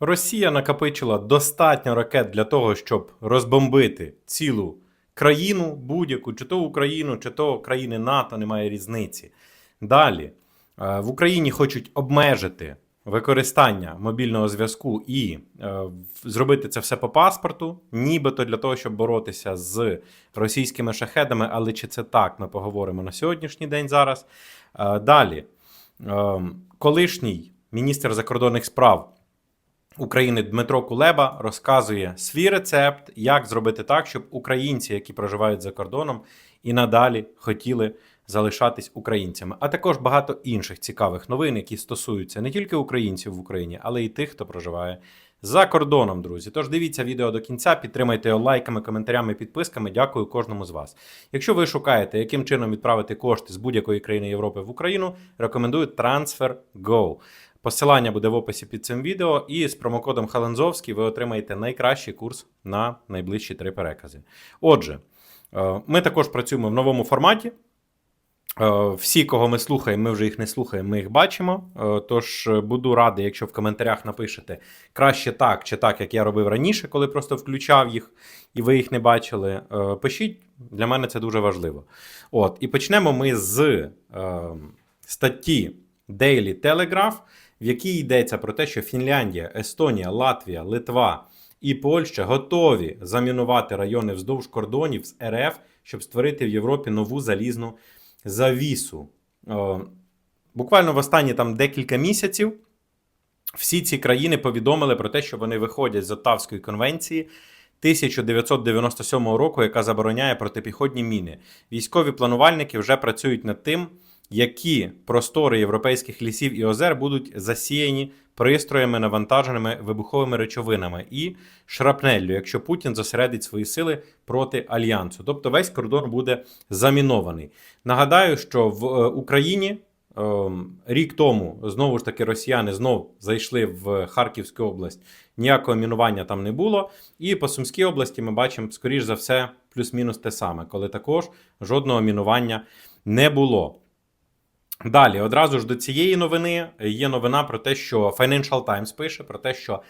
Росія накопичила достатньо ракет для того, щоб розбомбити цілу країну, будь-яку, чи то Україну, чи то країни НАТО, немає різниці. Далі е, в Україні хочуть обмежити використання мобільного зв'язку і е, зробити це все по паспорту, нібито для того, щоб боротися з російськими шахедами. Але чи це так, ми поговоримо на сьогоднішній день зараз. Е, Далі, Е, колишній міністр закордонних справ України Дмитро Кулеба розказує свій рецепт, як зробити так, щоб українці, які проживають за кордоном, і надалі хотіли залишатись українцями. А також багато інших цікавих новин, які стосуються не тільки українців в Україні, але й тих, хто проживає за кордоном, друзі. Тож дивіться відео до кінця, підтримайте його лайками, коментарями, підписками. Дякую кожному з вас. Якщо ви шукаєте, яким чином відправити кошти з будь-якої країни Європи в Україну, рекомендую TransferGo. Посилання буде в описі під цим відео, і з промокодом Халензовський ви отримаєте найкращий курс на найближчі три перекази. Отже, е, ми також працюємо в новому форматі. Е, Всі, кого ми слухаємо, ми вже їх не слухаємо, ми їх бачимо. Е, Тож буду радий, якщо в коментарях напишете краще так чи так, як я робив раніше, коли просто включав їх і ви їх не бачили. Пишіть, для мене це дуже важливо. От, і почнемо ми з е, статті Daily Telegraph, в якій йдеться про те, що Фінляндія, Естонія, Латвія, Литва і Польща готові замінувати райони вздовж кордонів з РФ, щоб створити в Європі нову залізну завісу. Е, Буквально в останні там декілька місяців всі ці країни повідомили про те, що вони виходять з Оттавської конвенції 1997 року, яка забороняє протипіхотні міни. Військові планувальники вже працюють над тим, які простори європейських лісів і озер будуть засіяні пристроями, навантаженими вибуховими речовинами і шрапнеллю, якщо Путін зосередить свої сили проти альянсу. Тобто весь кордон буде замінований. Нагадаю, що в е, Україні ем, рік тому знову ж таки росіяни знов зайшли в Харківську область. Ніякого мінування там не було. І по Сумській області ми бачимо, скоріш за все, плюс-мінус те саме, коли також жодного мінування не було. Далі, одразу ж до цієї новини є новина про те, що Financial Times пише про те, що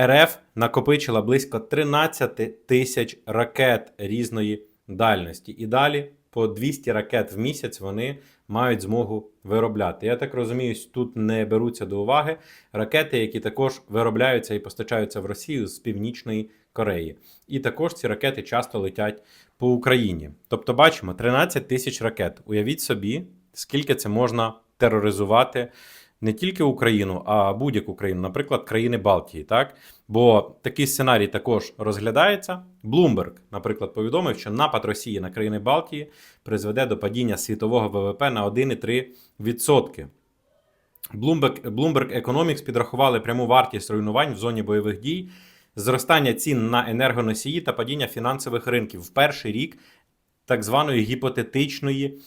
РФ накопичила близько 13 тисяч ракет різної дальності. І далі по 200 ракет в місяць вони мають змогу виробляти. Я так розумію, тут не беруться до уваги ракети, які також виробляються і постачаються в Росію з Північної Кореї. І також ці ракети часто летять по Україні. Тобто, бачимо 13 тисяч ракет. Уявіть собі, скільки це можна тероризувати не тільки Україну, а будь-яку країну, наприклад, країни Балтії. Так? Бо такий сценарій також розглядається. Bloomberg, наприклад, повідомив, що напад Росії на країни Балтії призведе до падіння світового ВВП на 1,3%. Bloomberg, Bloomberg Economics підрахували пряму вартість руйнувань в зоні бойових дій, зростання цін на енергоносії та падіння фінансових ринків в перший рік так званої гіпотетичної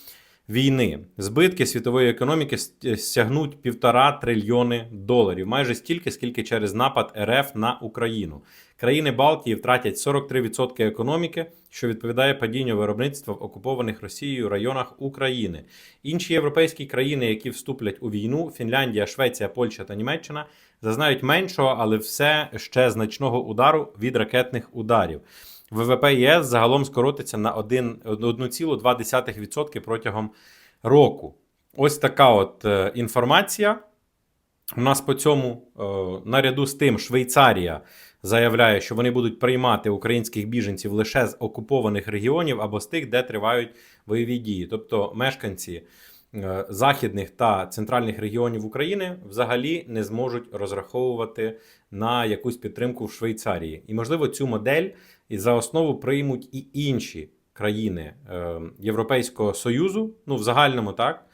війни. Збитки світової економіки с- сягнуть півтора трильйони доларів, майже стільки, скільки через напад РФ на Україну. Країни Балтії втратять 43% економіки, що відповідає падінню виробництва в окупованих Росією районах України. Інші європейські країни, які вступлять у війну, Фінляндія, Швеція, Польща та Німеччина, зазнають меншого, але все ще значного удару від ракетних ударів. ВВП ЄС загалом скоротиться на 1 1,2% протягом року. Ось така от е, інформація. У нас по цьому, е, наряду з тим, Швейцарія заявляє, що вони будуть приймати українських біженців лише з окупованих регіонів або з тих, де тривають бойові дії. Тобто мешканці е, західних та центральних регіонів України взагалі не зможуть розраховувати на якусь підтримку в Швейцарії. І, можливо, цю модель за основу приймуть і інші країни е, Європейського Союзу, ну в загальному так.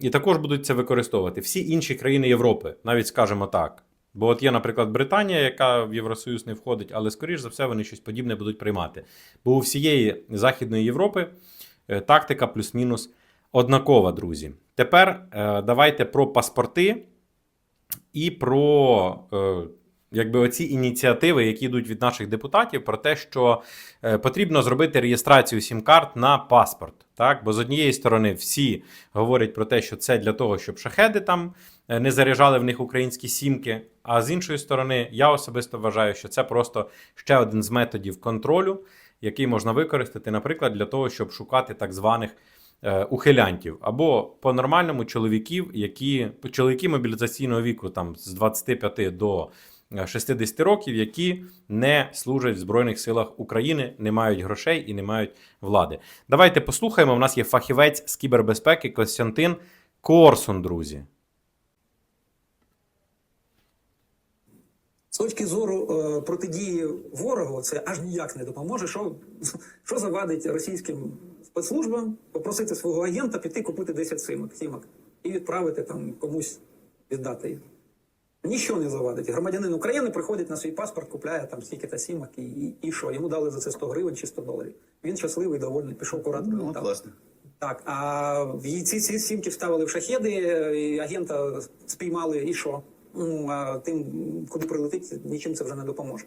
І також будуть це використовувати всі інші країни Європи, навіть скажемо так. Бо от є, наприклад, Британія, яка в Євросоюз не входить, але скоріш за все вони щось подібне будуть приймати. Бо у всієї Західної Європи е, тактика плюс-мінус однакова, друзі. Тепер е, давайте про паспорти і про е, якби оці ініціативи, які йдуть від наших депутатів, про те, що е, потрібно зробити реєстрацію сім-карт на паспорт. Так? Бо з однієї сторони всі говорять про те, що це для того, щоб шахеди там не заряджали в них українські сімки. А з іншої сторони, я особисто вважаю, що це просто ще один з методів контролю, який можна використати, наприклад, для того, щоб шукати так званих ухилянтів, або по-нормальному чоловіків, які чоловіки мобілізаційного віку там з 25 до е, 60 років, які не служать в Збройних силах України, не мають грошей і не мають влади. Давайте послухаємо. У нас є фахівець з кібербезпеки Костянтин Корсун, друзі. З точки зору е, протидії ворогу, це аж ніяк не допоможе. Що завадить російським спецслужбам попросити свого агента піти купити 10 симок, сімок і відправити там комусь віддати їх. Нічого не завадить. Громадянин України приходить на свій паспорт, купляє там стільки-то сімок і, і, і що? Йому дали за це 100 гривень чи 100 доларів. Він щасливий, довольний, пішов куратор. Ну, класно. Так, а в ці, ці сімки вставили в шахеди, і агента спіймали, і що? Ну, а тим, куди прилетить, нічим це вже не допоможе.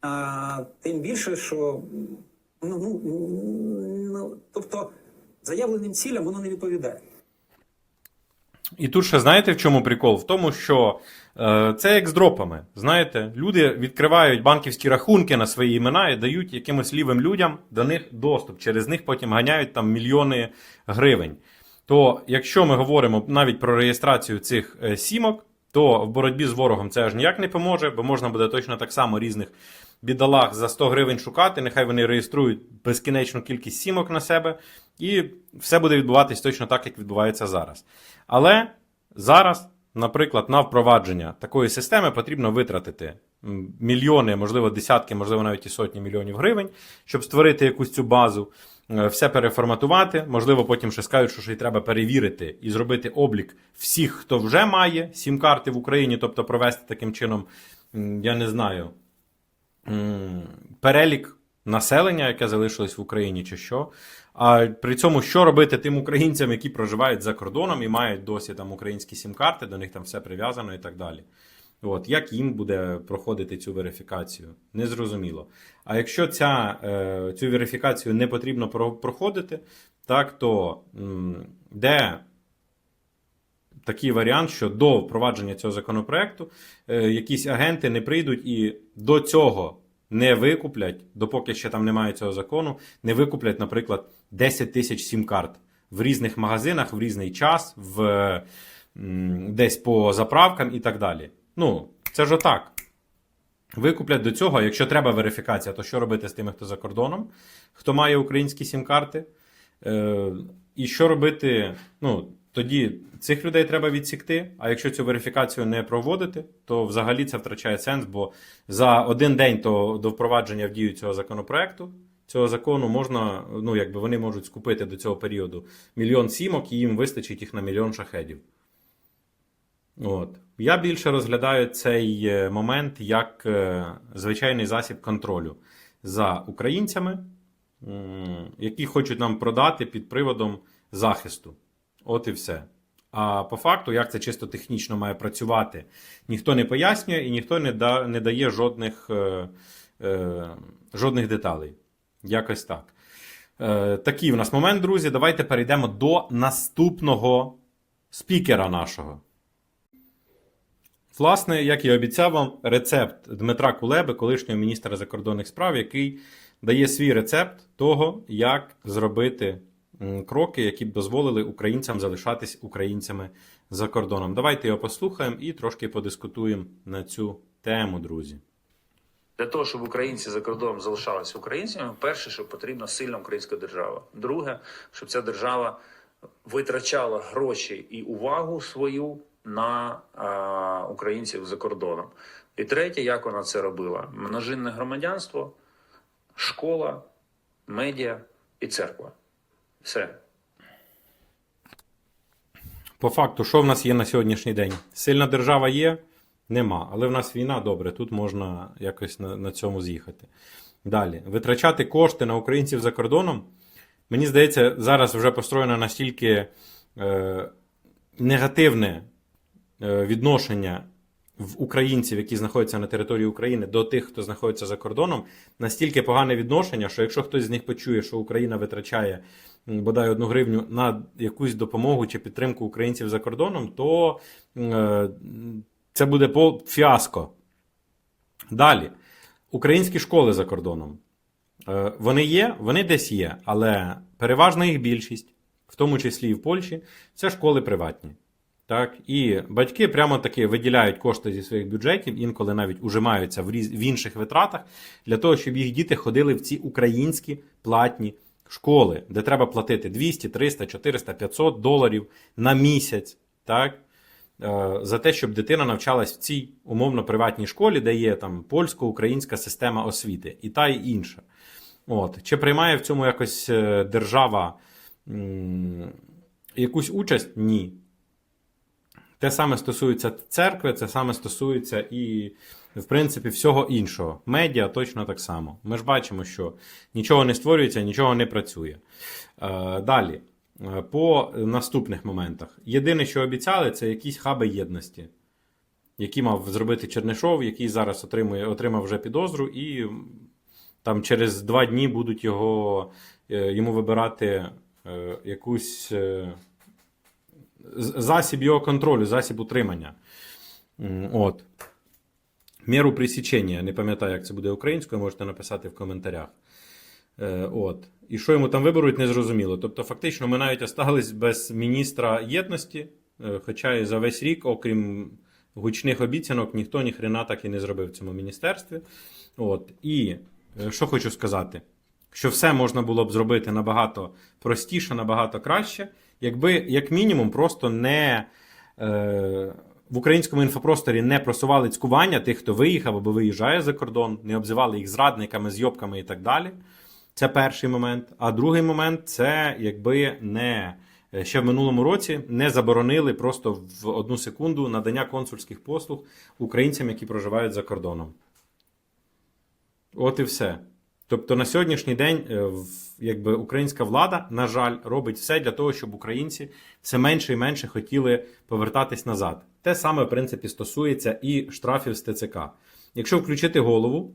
А, тим більше, що ну, ну, ну, тобто заявленим цілям воно не відповідає. І тут ще знаєте в чому прикол? В тому, що е, це як з дропами. Знаєте, люди відкривають банківські рахунки на свої імена і дають якимось лівим людям до них доступ. Через них потім ганяють там мільйони гривень. То якщо ми говоримо навіть про реєстрацію цих е, сімок, то в боротьбі з ворогом це аж ніяк не поможе, бо можна буде точно так само різних бідолах за 100 гривень шукати. Нехай вони реєструють безкінечну кількість сімок на себе, і все буде відбуватись точно так, як відбувається зараз. Але зараз, наприклад, на впровадження такої системи потрібно витратити мільйони, можливо, десятки, можливо, навіть і сотні мільйонів гривень, щоб створити якусь цю базу, е, все переформатувати. Можливо, потім ще скажуть, що ще й треба перевірити і зробити облік всіх, хто вже має сім-карти в Україні, тобто провести таким чином, я не знаю, перелік населення, яке залишилось в Україні, чи що. А при цьому, що робити тим українцям, які проживають за кордоном і мають досі там українські сім-карти, до них там все прив'язано і так далі. От, як їм буде проходити цю верифікацію? Незрозуміло. А якщо ця, е, цю верифікацію не потрібно проходити, так, то де такий варіант, що до впровадження цього законопроекту е, якісь агенти не прийдуть і до цього не викуплять, допоки ще там немає цього закону, не викуплять, наприклад, 10 тисяч сім-карт в різних магазинах в різний час, в, десь по заправкам і так далі. Ну, це ж отак. Викуплять до цього, якщо треба верифікація, то що робити з тими, хто за кордоном, хто має українські сім-карти? Е, і що робити? Ну, тоді цих людей треба відсікти. А якщо цю верифікацію не проводити, то взагалі це втрачає сенс, бо за один день то до впровадження в дію цього законопроекту, цього закону можна, ну якби вони можуть скупити до цього періоду мільйон сімок, і їм вистачить їх на мільйон шахедів. От. Я більше розглядаю цей е, момент як е, звичайний засіб контролю за українцями, які хочуть нам продати під приводом захисту. От і все. А по факту, як це чисто технічно має працювати, ніхто не пояснює і ніхто не, да, не дає жодних, е, е, жодних деталей. Якось так. Е, такий в нас момент, друзі. Давайте перейдемо до наступного спікера нашого. Власне, як і обіцяв вам, рецепт Дмитра Кулеби, колишнього міністра закордонних справ, який дає свій рецепт того, як зробити кроки, які б дозволили українцям залишатись українцями за кордоном. Давайте його послухаємо і трошки подискутуємо на цю тему, друзі. Для того, щоб українці за кордоном залишалися українцями, перше, що потрібна сильна українська держава. Друге, щоб ця держава витрачала гроші і увагу свою на а, українців за кордоном. І третє, як вона це робила: множинне громадянство, школа, медіа і церква. Все. По факту, що в нас є на сьогоднішній день? Сильна держава є? Нема. Але в нас війна добре, тут можна якось на, на цьому з'їхати. Далі. Витрачати кошти на українців за кордоном. Мені здається, зараз вже построєно настільки е, негативне е, відношення в українців, які знаходяться на території України, до тих, хто знаходиться за кордоном, настільки погане відношення, що якщо хтось з них почує, що Україна витрачає бодай одну гривню на якусь допомогу чи підтримку українців за кордоном, то е, це буде по фіаско. Далі, українські школи за кордоном. Е, Вони є, вони десь є, але переважна їх більшість, в тому числі і в Польщі, це школи приватні. Так? І батьки прямо таки виділяють кошти зі своїх бюджетів, інколи навіть ужимаються в, різ... в інших витратах, для того, щоб їх діти ходили в ці українські платні школи, де треба платити 200, 300, 400, 500 доларів на місяць. Так? Е, За те, щоб дитина навчалась в цій умовно приватній школі, де є там польсько-українська система освіти, і та і інша. От. Чи приймає в цьому якось е, держава м, якусь участь? Ні. Те саме стосується церкви, це саме стосується і, в принципі, всього іншого. Медіа точно так само. Ми ж бачимо, що нічого не створюється, нічого не працює. Е, Далі, Е, по наступних моментах. Єдине, що обіцяли, це якісь хаби єдності, які мав зробити Чернишов, який зараз отримує, отримав вже підозру, і там через два дні будуть його, е, йому вибирати якусь. Засіб його контролю, засіб утримання. От. Міру присічення. Не пам'ятаю, як це буде українською, можете написати в коментарях. Е, От. І що йому там виберуть, не зрозуміло. Тобто, фактично, ми навіть остались без міністра єдності, е, хоча і за весь рік, окрім гучних обіцянок, ніхто ні хрена так і не зробив в цьому міністерстві. От. І е, що хочу сказати, що все можна було б зробити набагато простіше, набагато краще, якби, як мінімум, просто не. Е, в українському інфопросторі не просували цькування тих, хто виїхав або виїжджає за кордон, не обзивали їх зрадниками, зйобками і так далі. Це перший момент. А другий момент це якби не е, ще в минулому році не заборонили просто в одну секунду надання консульських послуг українцям, які проживають за кордоном. От і все. Тобто на сьогоднішній день е, якби українська влада, на жаль, робить все для того, щоб українці все менше і менше хотіли повертатись назад. Те саме, в принципі, стосується і штрафів з ТЦК. Якщо включити голову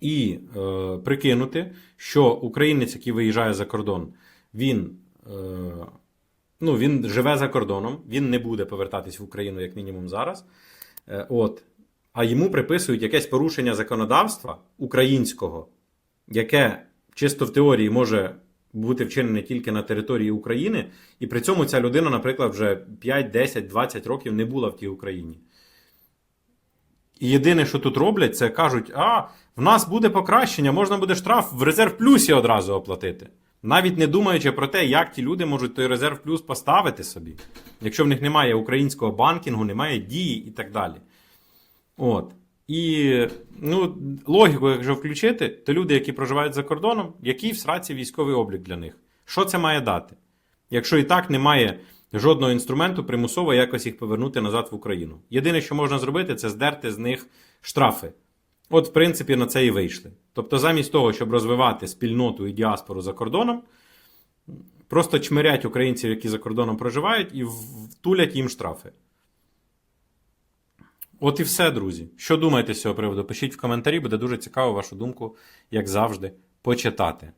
і е, прикинути, що українець, який виїжджає за кордон, він, е, ну, він живе за кордоном, він не буде повертатись в Україну, як мінімум, зараз. Е, от, а йому приписують якесь порушення законодавства українського, яке чисто в теорії може бути вчинене тільки на території України, і при цьому ця людина, наприклад, вже 5, 10, 20 років не була в тій Україні. І єдине, що тут роблять, це кажуть: а, в нас буде покращення, можна буде штраф в резерв плюсі одразу оплатити. Навіть не думаючи про те, як ті люди можуть той резерв плюс поставити собі, якщо в них немає українського банкінгу, немає дії і так далі. От. І ну, логіку, якщо включити, то люди, які проживають за кордоном, який в сраці військовий облік для них? Що це має дати? Якщо і так немає жодного інструменту примусово якось їх повернути назад в Україну. Єдине, що можна зробити, це здерти з них штрафи. От, в принципі, на це і вийшли. Тобто, замість того, щоб розвивати спільноту і діаспору за кордоном, просто чмирять українців, які за кордоном проживають, і втулять їм штрафи. От і все, друзі. Що думаєте з цього приводу? Пишіть в коментарі, буде дуже цікаво вашу думку, як завжди, почитати.